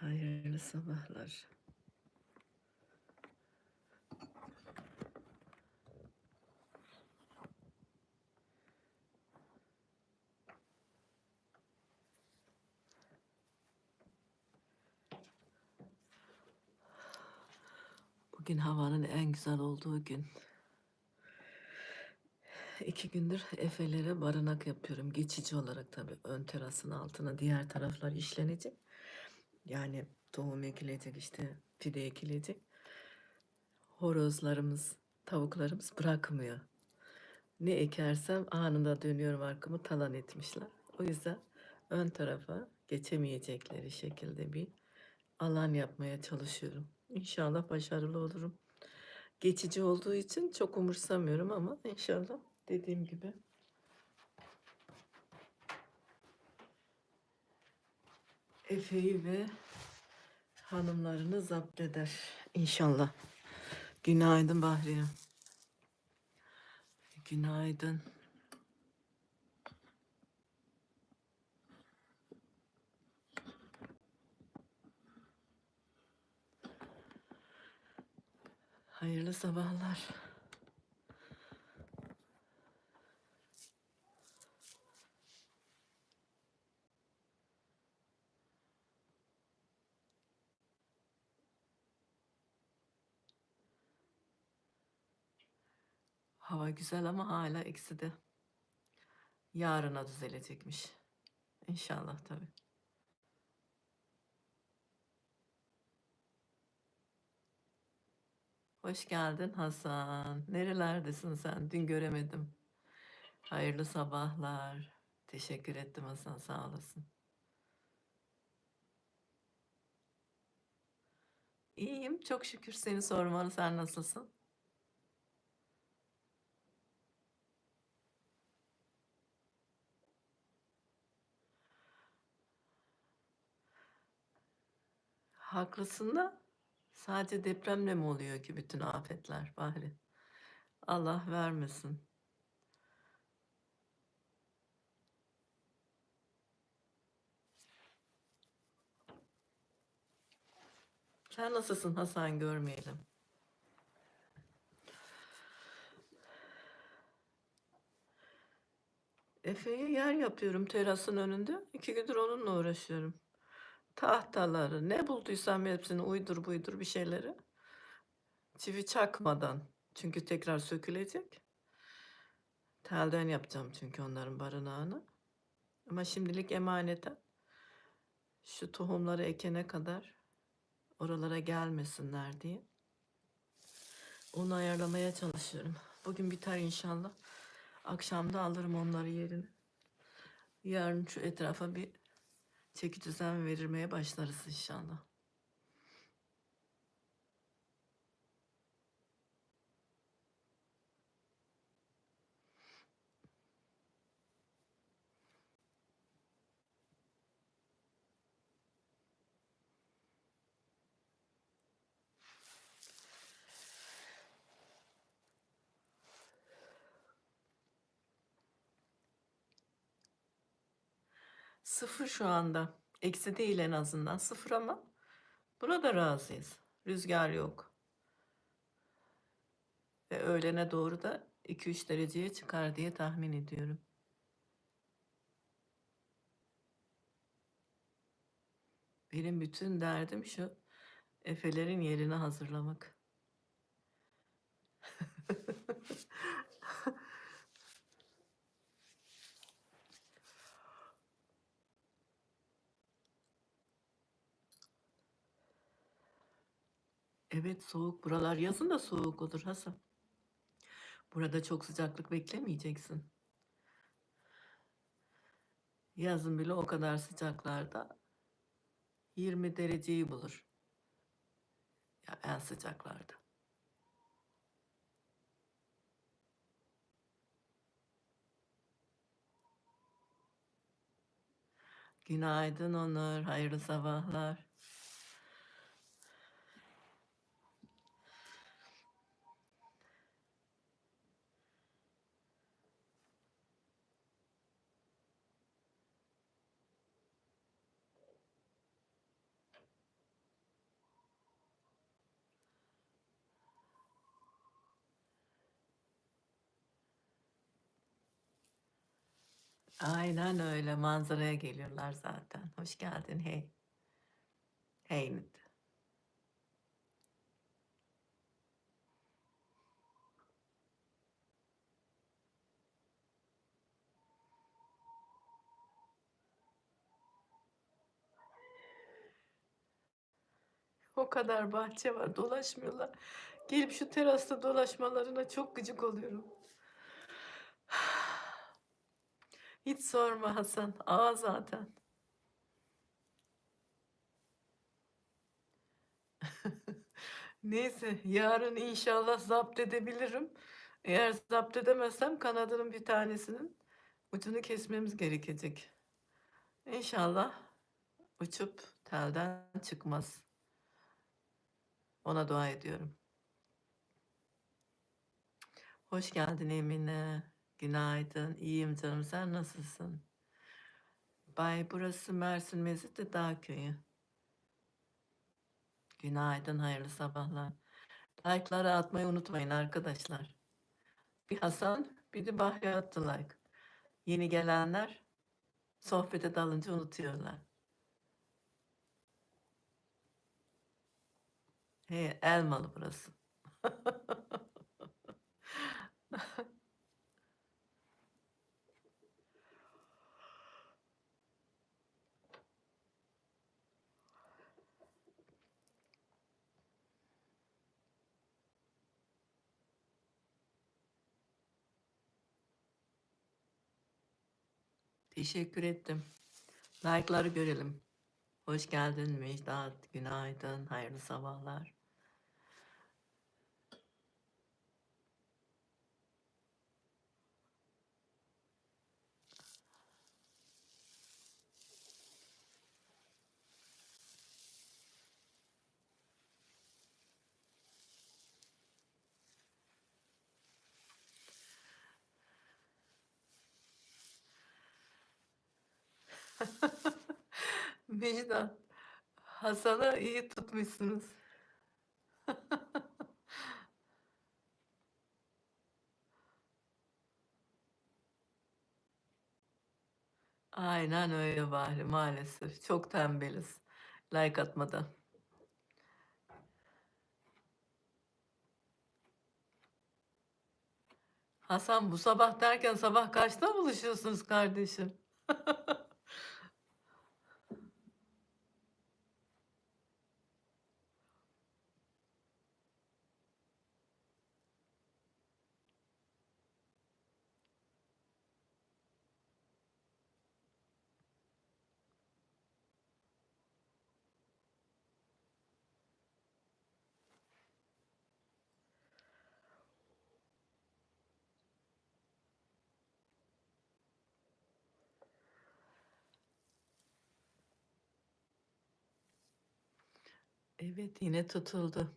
Hayırlı sabahlar. Bugün havanın en güzel olduğu gün. İki gündür Efe'lere barınak yapıyorum. Geçici olarak tabii. Ön terasın altına diğer taraflar işlenecek. Yani tohum ekilecek işte fide ekilecek. Horozlarımız, tavuklarımız bırakmıyor. Ne ekersem anında dönüyorum arkamı talan etmişler. O yüzden ön tarafa geçemeyecekleri şekilde bir alan yapmaya çalışıyorum. İnşallah başarılı olurum. Geçici olduğu için çok umursamıyorum ama inşallah dediğim gibi Efe'yi ve hanımlarını zapt eder. İnşallah. Günaydın Bahriye. Günaydın. Hayırlı sabahlar. Hava güzel ama hala ekside. Yarına düzelecekmiş. İnşallah tabii. Hoş geldin Hasan. Nerelerdesin sen? Dün göremedim. Hayırlı sabahlar. Teşekkür ettim Hasan sağ olasın. İyiyim çok şükür seni sormalı. Sen nasılsın? Haklısın da sadece depremle mi oluyor ki bütün afetler Bahri? Allah vermesin. Sen nasılsın Hasan görmeyelim. Efe'ye yer yapıyorum terasın önünde. İki gündür onunla uğraşıyorum. Tahtaları ne bulduysam hepsini uydur buydur bir şeyleri. Çivi çakmadan. Çünkü tekrar sökülecek. Telden yapacağım çünkü onların barınağını. Ama şimdilik emaneten şu tohumları ekene kadar oralara gelmesinler diye. Onu ayarlamaya çalışıyorum. Bugün biter inşallah. Akşamda alırım onları yerine. Yarın şu etrafa bir çeki düzen verirmeye başlarız inşallah. Sıfır şu anda. Eksi değil en azından. Sıfır ama buna da razıyız. Rüzgar yok. Ve öğlene doğru da 2-3 dereceye çıkar diye tahmin ediyorum. Benim bütün derdim şu Efelerin yerini hazırlamak. Evet soğuk buralar. Yazın da soğuk olur Hasan. Burada çok sıcaklık beklemeyeceksin. Yazın bile o kadar sıcaklarda 20 dereceyi bulur. Ya en sıcaklarda. Günaydın Onur. Hayırlı sabahlar. Aynen öyle. Manzaraya geliyorlar zaten. Hoş geldin. Hey. Hey. O kadar bahçe var, dolaşmıyorlar. Gelip şu terasta dolaşmalarına çok gıcık oluyorum. Hiç sorma Hasan. Ağa zaten. Neyse, yarın inşallah zapt edebilirim. Eğer zapt edemezsem kanadının bir tanesinin ucunu kesmemiz gerekecek. İnşallah uçup telden çıkmaz. Ona dua ediyorum. Hoş geldin Emine. Günaydın. İyiyim canım. Sen nasılsın? Bay burası Mersin Mezitli Dağ Köyü. Günaydın, hayırlı sabahlar. Like'ları atmayı unutmayın arkadaşlar. Bir Hasan, bir de Bahri attı like. Yeni gelenler sohbete dalınca unutuyorlar. He, Elmalı burası. Teşekkür ettim. Like'ları görelim. Hoş geldin Müjdat. Günaydın. Hayırlı sabahlar. Müjdat. Hasan'ı iyi tutmuşsunuz. Aynen öyle Bahri maalesef. Çok tembeliz. Like atmadan. Hasan bu sabah derken sabah kaçta buluşuyorsunuz kardeşim? Evet yine tutuldu.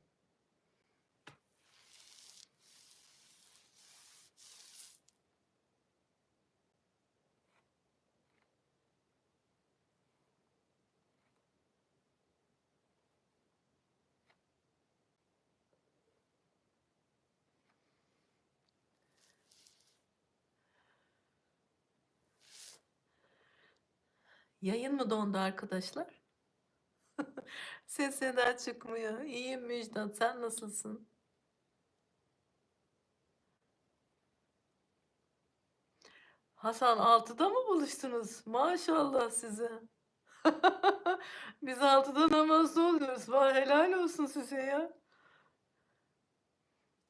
Yayın mı dondu arkadaşlar? Ses neden çıkmıyor? İyiyim Müjdat. Sen nasılsın? Hasan 6'da mı buluştunuz? Maşallah size. Biz 6'da namazda oluyoruz. Vay helal olsun size ya.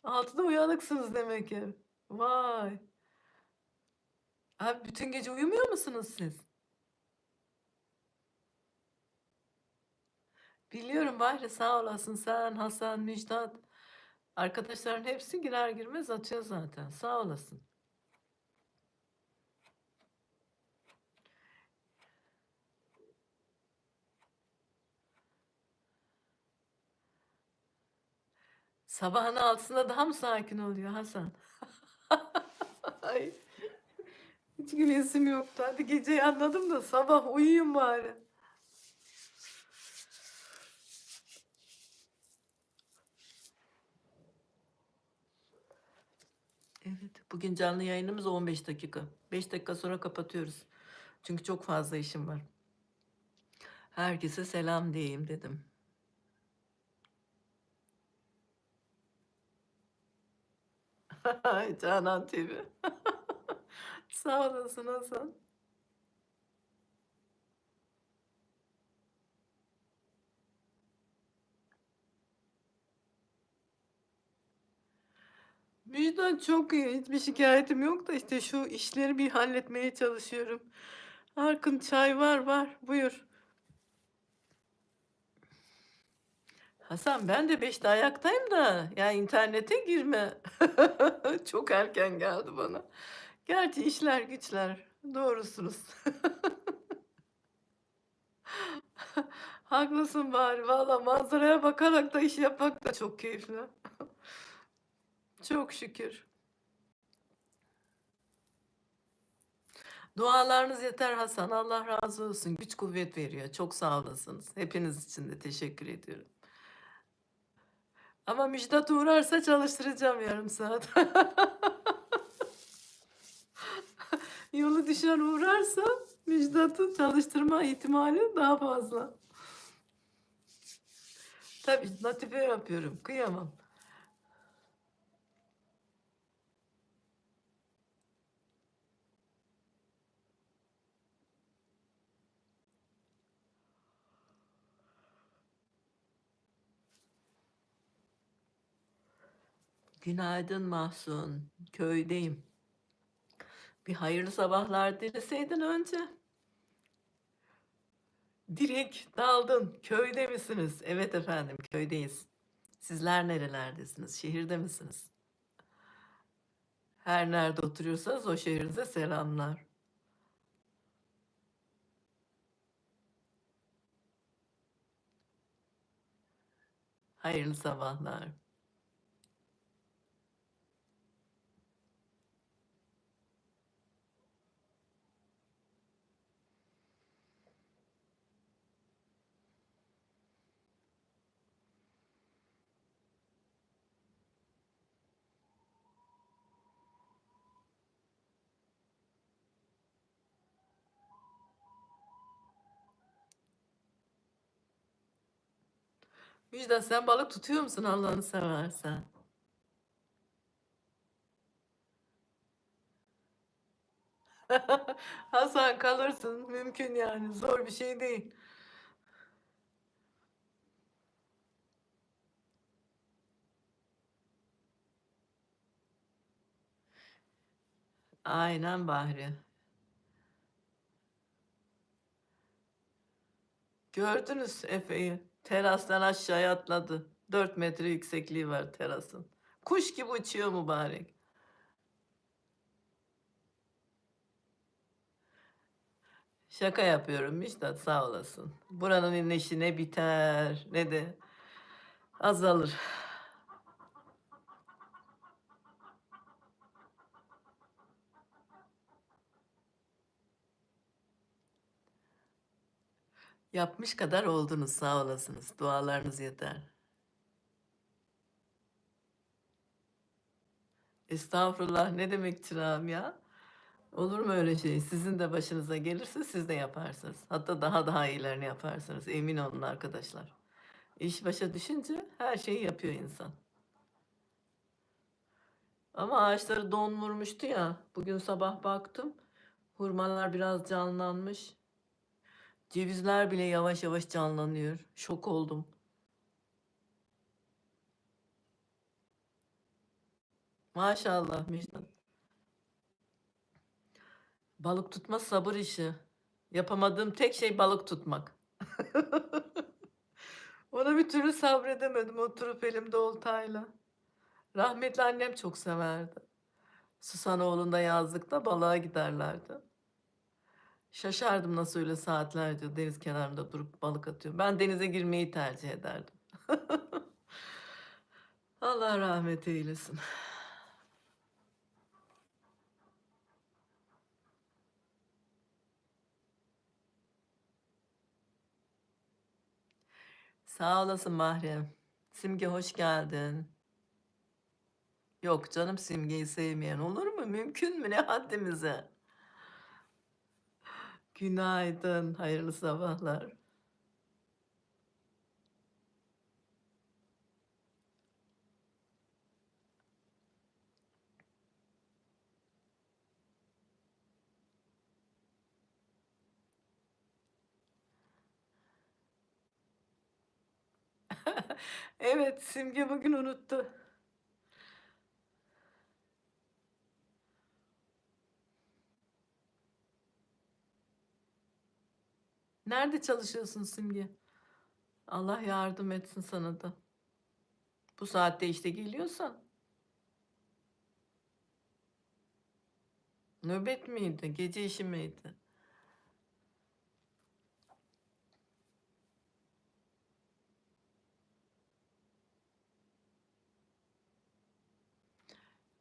6'da uyanıksınız demek ki. Vay. Abi bütün gece uyumuyor musunuz siz? Biliyorum Bahri sağ olasın. Sen, Hasan, Müjdat. Arkadaşların hepsi girer girmez atıyor zaten. Sağ olasın. Sabahın altısında daha mı sakin oluyor Hasan? Ay. Hiç gülesim yoktu. Hadi geceyi anladım da sabah uyuyun bari. Evet. Bugün canlı yayınımız 15 dakika. 5 dakika sonra kapatıyoruz. Çünkü çok fazla işim var. Herkese selam diyeyim dedim. Canan TV. Sağ olasın Hasan. Müjdat çok iyi. Hiçbir şikayetim yok da işte şu işleri bir halletmeye çalışıyorum. Arkın çay var var. Buyur. Hasan ben de 5'te ayaktayım da ya internete girme. Çok erken geldi bana. Gerçi işler güçler. Doğrusunuz. Haklısın bari. Valla manzaraya bakarak da iş yapmak da çok keyifli. Çok şükür. Dualarınız yeter Hasan. Allah razı olsun. Güç kuvvet veriyor. Çok sağ olasınız. Hepiniz için de teşekkür ediyorum. Ama Müjdat uğrarsa çalıştıracağım yarım saat. Yolu düşen uğrarsa Müjdat'ı çalıştırma ihtimali daha fazla. Tabii latife yapıyorum. Kıyamam. Günaydın Mahsun. Köydeyim. Bir hayırlı sabahlar dileseydin önce. Direkt daldın. Köyde misiniz? Evet efendim, köydeyiz. Sizler nerelerdesiniz? Şehirde misiniz? Her nerede oturuyorsanız o şehrinize selamlar. Hayırlı sabahlar. Müjdat sen balık tutuyor musun Allah'ını seversen? Hasan kalırsın. Mümkün yani. Zor bir şey değil. Aynen Bahri. Gördünüz Efe'yi. Terastan aşağıya atladı. 4 metre yüksekliği var terasın. Kuş gibi uçuyor mübarek. Şaka yapıyorum Müjdat sağ olasın. Buranın inleşi ne biter ne de azalır. Yapmış kadar oldunuz sağ olasınız. Dualarınız yeter. Estağfurullah ne demek çırağım ya? Olur mu öyle şey? Sizin de başınıza gelirse siz de yaparsınız. Hatta daha daha iyilerini yaparsınız. Emin olun arkadaşlar. İş başa düşünce her şeyi yapıyor insan. Ama ağaçları don vurmuştu ya. Bugün sabah baktım. Hurmalar biraz canlanmış. Cevizler bile yavaş yavaş canlanıyor. Şok oldum. Maşallah Müjdat. Balık tutma sabır işi. Yapamadığım tek şey balık tutmak. Ona bir türlü sabredemedim oturup elimde oltayla. Rahmetli annem çok severdi. Susanoğlu'nda yazlıkta balığa giderlerdi. Şaşardım nasıl öyle saatlerce deniz kenarında durup balık atıyor. Ben denize girmeyi tercih ederdim. Allah rahmet eylesin. Sağ olasın Mahrem. Simge hoş geldin. Yok canım Simge'yi sevmeyen olur mu? Mümkün mü? Ne haddimize? Günaydın, hayırlı sabahlar. Evet, Simge bugün unuttu. Nerede çalışıyorsun Simge? Allah yardım etsin sana da. Bu saatte işte geliyorsan. Nöbet miydi? Gece işi miydi?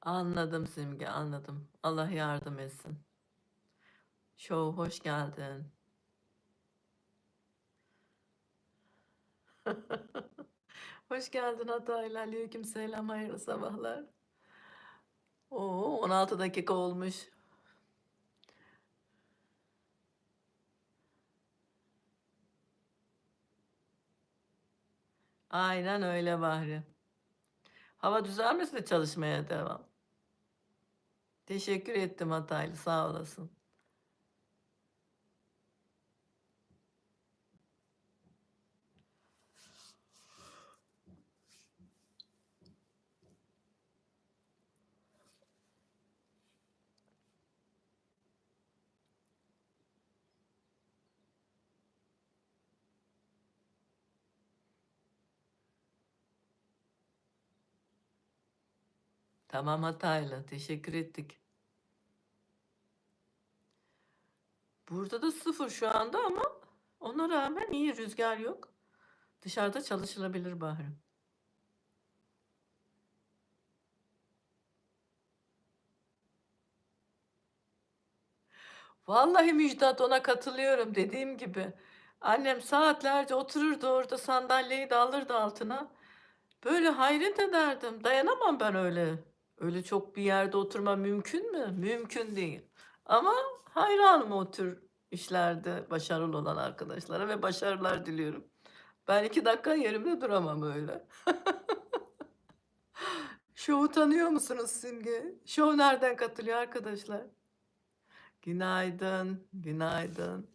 Anladım Simge, anladım. Allah yardım etsin. Show hoş geldin. Hoş geldin Hataylı. Aleyküm selam, hayırlı sabahlar. Oo, 16 dakika olmuş. Aynen öyle Bahri. Hava düzelmese çalışmaya devam. Teşekkür ettim Hataylı, sağ olasın. Tamam Hataylı, teşekkür ettik. Burada da sıfır şu anda ama ona rağmen iyi rüzgar yok. Dışarıda çalışılabilir Bahri. Vallahi Müjdat ona katılıyorum dediğim gibi. Annem saatlerce otururdu orada sandalyeyi de alırdı altına. Böyle hayret ederdim. Dayanamam ben öyle. Öyle çok bir yerde oturma mümkün mü? Mümkün değil. Ama hayranım o tür işlerde başarılı olan arkadaşlara ve başarılar diliyorum. Ben iki dakika yerimde duramam öyle. Şov'u tanıyor musunuz Simge? Şov nereden katılıyor arkadaşlar? Günaydın, günaydın.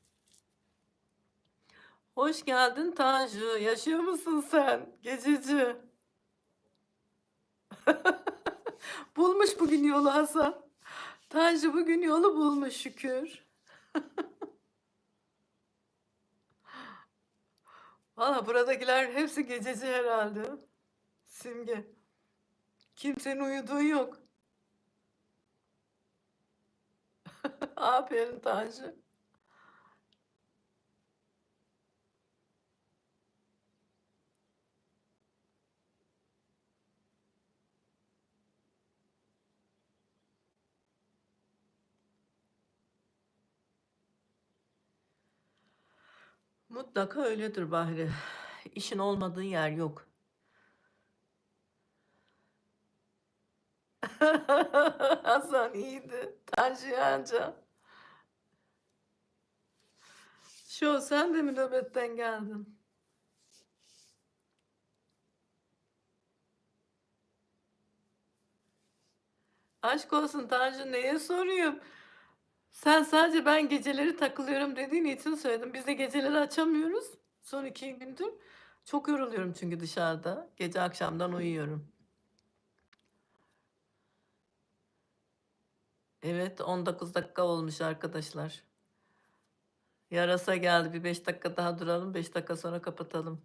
Hoş geldin Tanju. Yaşıyor musun sen? Gececi. bulmuş bugün yolu Hasan. Tanju bugün yolu bulmuş şükür. Valla buradakiler hepsi gececi herhalde. Simge. Kimsenin uyuduğu yok. Aferin Tanju. Mutlaka öyledir Bahri. İşin olmadığı yer yok. Hasan iyiydi. Tanju Yanca. Şu sen de mi nöbetten geldin? Aşk olsun Tanju neye sorayım? Sen sadece ben geceleri takılıyorum dediğin için söyledim. Biz de geceleri açamıyoruz. Son iki gündür. Çok yoruluyorum çünkü dışarıda. Gece akşamdan uyuyorum. Evet 19 dakika olmuş arkadaşlar. Yarasa geldi. Bir 5 dakika daha duralım. 5 dakika sonra kapatalım.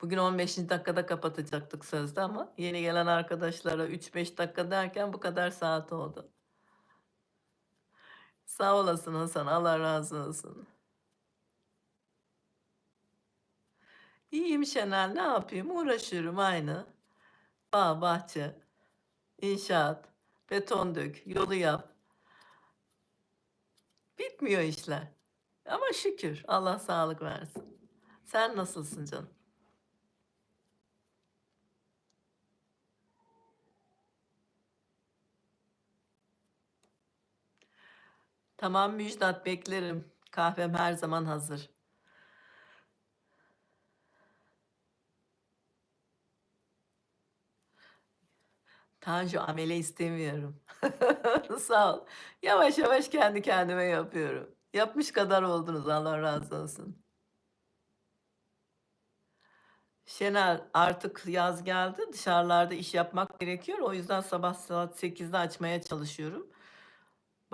Bugün 15. dakikada kapatacaktık sözde ama yeni gelen arkadaşlara 3-5 dakika derken bu kadar saat oldu. Sağ olasın Hasan. Allah razı olsun. İyiyim Şenel. Ne yapayım? Uğraşıyorum aynı. Bağ, bahçe, inşaat, beton dök, yolu yap. Bitmiyor işler. Ama şükür Allah sağlık versin. Sen nasılsın canım? Tamam Müjdat, beklerim. Kahvem her zaman hazır. Tanju, amele istemiyorum. Sağ ol. Yavaş yavaş kendi kendime yapıyorum. Yapmış kadar oldunuz, Allah razı olsun. Şenel, artık yaz geldi. Dışarılarda iş yapmak gerekiyor. O yüzden sabah saat 8'de açmaya çalışıyorum.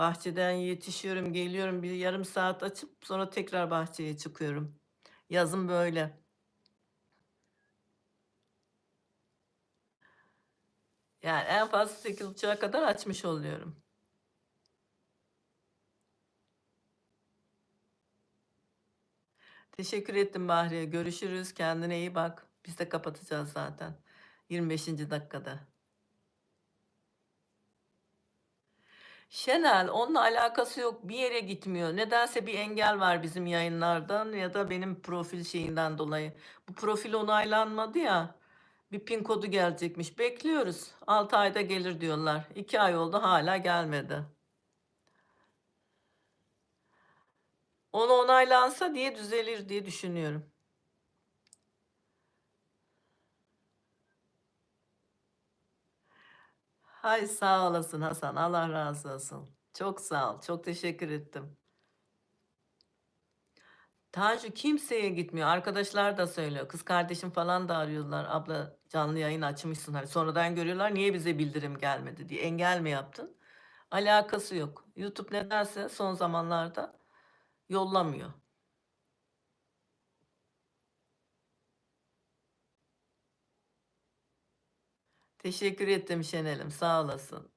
Bahçeden yetişiyorum, geliyorum, bir yarım saat açıp sonra tekrar bahçeye çıkıyorum. Yazın böyle. Yani en fazla 8.30'a kadar açmış oluyorum. Teşekkür ettim Bahriye. Görüşürüz. Kendine iyi bak. Biz de kapatacağız zaten. 25. dakikada. Şenel, onunla alakası yok. Bir yere gitmiyor. Nedense bir engel var bizim yayınlardan ya da benim profil şeyinden dolayı. Bu profil onaylanmadı ya. Bir pin kodu gelecekmiş. Bekliyoruz. 6 ayda gelir diyorlar. 2 ay oldu hala gelmedi. Onu onaylansa diye düzelir diye düşünüyorum. Hay sağ olasın Hasan. Allah razı olsun. Çok sağ ol. Çok teşekkür ettim. Tanju kimseye gitmiyor. Arkadaşlar da söylüyor. Kız kardeşim falan da arıyorlar. Abla canlı yayın açmışsın. Hani sonradan görüyorlar. Niye bize bildirim gelmedi diye. Engel mi yaptın? Alakası yok. YouTube nedense son zamanlarda yollamıyor. Teşekkür ettim Şenel'im. Sağ olasın.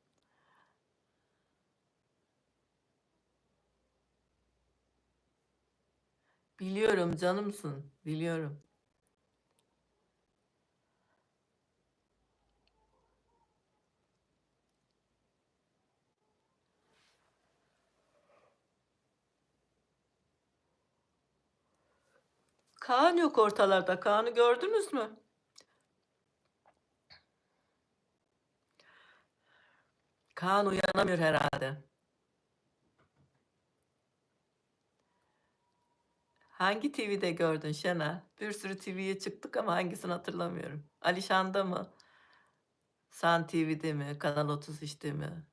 Biliyorum canımsın. Biliyorum. Kaan yok ortalarda. Kaan'ı gördünüz mü? Kaan uyanamıyor herhalde. Hangi TV'de gördün Şenel? Bir sürü TV'ye çıktık ama hangisini hatırlamıyorum. Alişan'da mı? Sun TV'de mi? Kanal 33'te mi?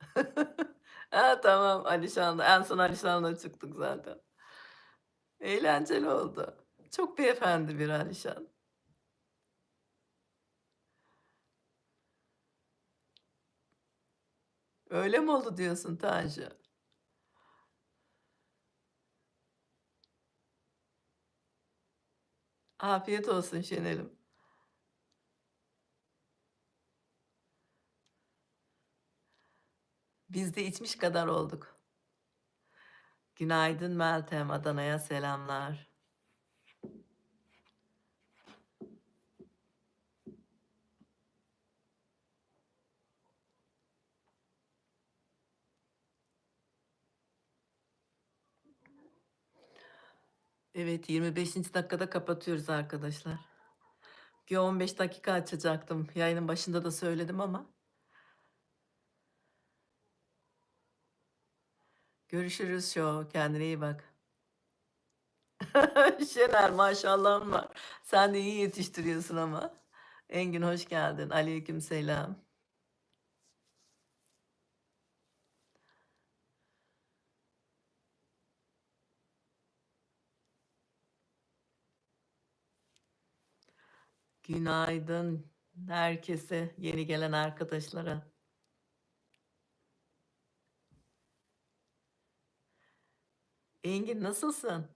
ha tamam Alişan'da. En son Alişan'la çıktık zaten. Eğlenceli oldu. Çok beyefendi bir Alişan. Öyle mi oldu diyorsun Tanju? Afiyet olsun Şenel'im. Biz de içmiş kadar olduk. Günaydın Meltem, Adana'ya selamlar. Evet, 25. dakikada kapatıyoruz arkadaşlar. Bir 15 dakika açacaktım. Yayının başında da söyledim ama. Görüşürüz Şo. Kendine iyi bak. Şener maşallahın var. Sen de iyi yetiştiriyorsun ama. Engin hoş geldin. Aleyküm selam. Günaydın herkese, yeni gelen arkadaşlara. Engin nasılsın?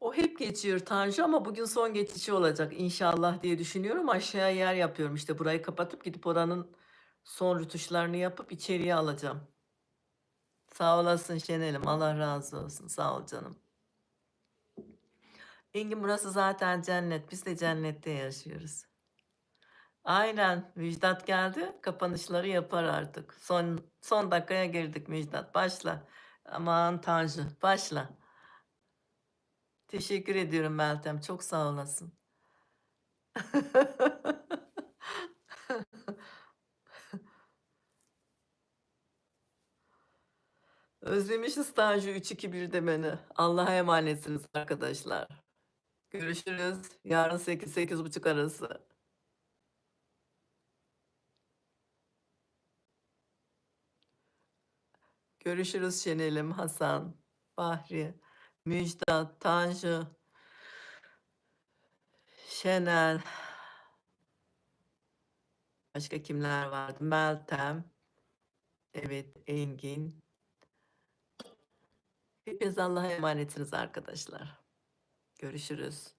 O hep geçiyor Tanju ama bugün son geçişi olacak inşallah diye düşünüyorum. Aşağıya yer yapıyorum işte burayı kapatıp gidip oranın son rütuşlarını yapıp içeriye alacağım. Sağ olasın Şenel'im. Allah razı olsun. Sağ ol canım. Engin burası zaten cennet. Biz de cennette yaşıyoruz. Aynen. Müjdat geldi. Kapanışları yapar artık. Son son dakikaya girdik Müjdat. Başla. Aman Tanju. Başla. Teşekkür ediyorum Meltem. Çok sağ olasın. Özlemişiz Tanju 3-2-1 demeni. Allah'a emanetsiniz arkadaşlar. Görüşürüz. Yarın 8-8.30 arası. Görüşürüz Şenelim, Hasan, Bahri, Müjdat, Tanju. Şenel. Başka kimler vardı? Meltem. Evet, Engin. Hepiniz Allah'a emanetsiniz arkadaşlar. Görüşürüz.